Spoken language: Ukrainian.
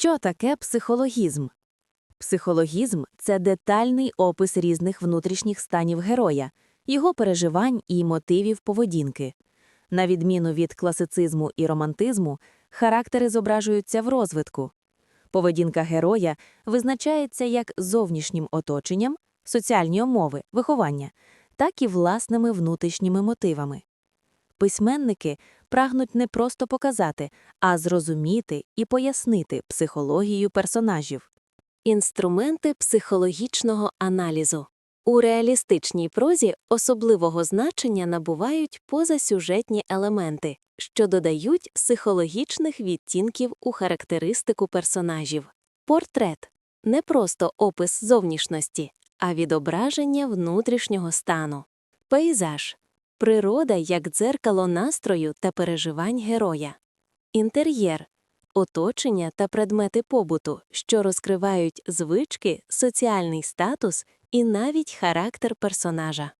Що таке психологізм? Психологізм це детальний опис різних внутрішніх станів героя, його переживань і мотивів поведінки. На відміну від класицизму і романтизму, характери зображуються в розвитку. Поведінка героя визначається як зовнішнім оточенням, соціальні умови, виховання, так і власними внутрішніми мотивами. Письменники прагнуть не просто показати, а зрозуміти і пояснити психологію персонажів. Інструменти психологічного аналізу. У реалістичній прозі особливого значення набувають позасюжетні елементи, що додають психологічних відтінків у характеристику персонажів. Портрет не просто опис зовнішності, а відображення внутрішнього стану. Пейзаж природа як дзеркало настрою та переживань героя. Інтер'єр оточення та предмети побуту, що розкривають звички, соціальний статус і навіть характер персонажа.